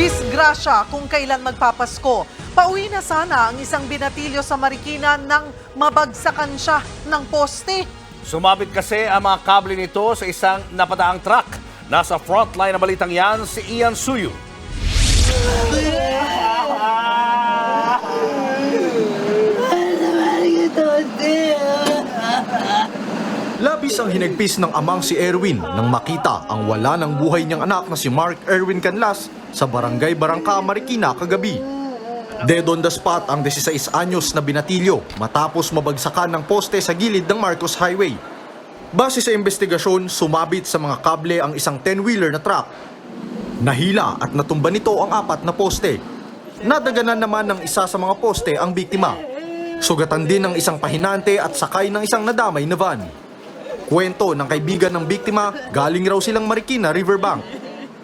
Disgrasya kung kailan magpapasko. Pauwi na sana ang isang binatilyo sa Marikina nang mabagsakan siya ng poste. Sumabit kasi ang mga kable nito sa isang napataang truck. Nasa frontline na balitang yan si Ian Suyu. Labis ang hinagpis ng amang si Erwin nang makita ang wala ng buhay niyang anak na si Mark Erwin Canlas sa barangay Barangka, Marikina kagabi. Dead on the spot ang 16 anyos na binatilyo matapos mabagsakan ng poste sa gilid ng Marcos Highway. Base sa investigasyon, sumabit sa mga kable ang isang 10-wheeler na truck. Nahila at natumba nito ang apat na poste. Nadaganan naman ng isa sa mga poste ang biktima. Sugatan din ng isang pahinante at sakay ng isang nadamay na van. Kwento ng kaibigan ng biktima, galing raw silang Marikina Riverbank.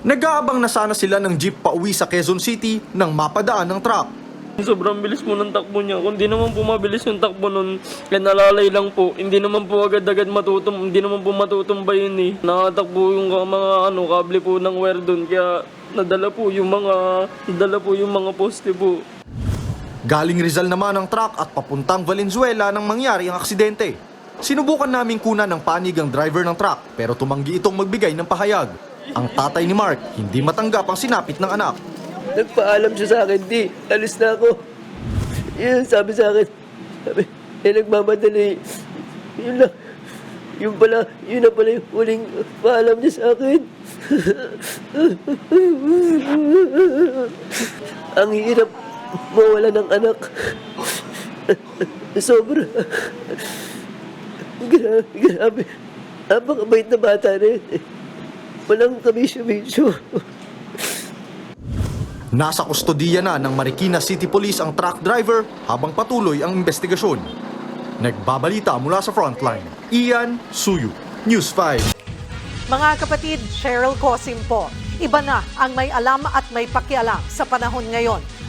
Nag-aabang na sana sila ng jeep pauwi sa Quezon City nang mapadaan ng truck. Sobrang bilis po ng takbo niya. Kung di naman po mabilis yung takbo nun, kaya nalalay lang po. Hindi naman po agad-agad matutum, hindi naman po matutumbay yun eh. Nakatakbo yung mga ano, kable po ng wire dun. Kaya nadala po yung mga, nadala po yung mga poste po. Galing Rizal naman ang truck at papuntang Valenzuela nang mangyari ang aksidente. Sinubukan naming kunan ng panig ang driver ng truck pero tumanggi itong magbigay ng pahayag. Ang tatay ni Mark hindi matanggap ang sinapit ng anak. Nagpaalam siya sa akin, di, alis na ako. Yun, sabi sa akin, sabi, eh, nagmamadali. Yun lang. Yun pala, yun na pala yung huling paalam niya sa akin. Ang hirap mawala ng anak. Sobra. Grabe, grabe. Napakabait na bata rin. Walang kabisyo-bisyo. Nasa kustodiya na ng Marikina City Police ang truck driver habang patuloy ang investigasyon. Nagbabalita mula sa frontline, Ian Suyu, News 5. Mga kapatid, Cheryl Cosim po. Iba na ang may alam at may pakialam sa panahon ngayon.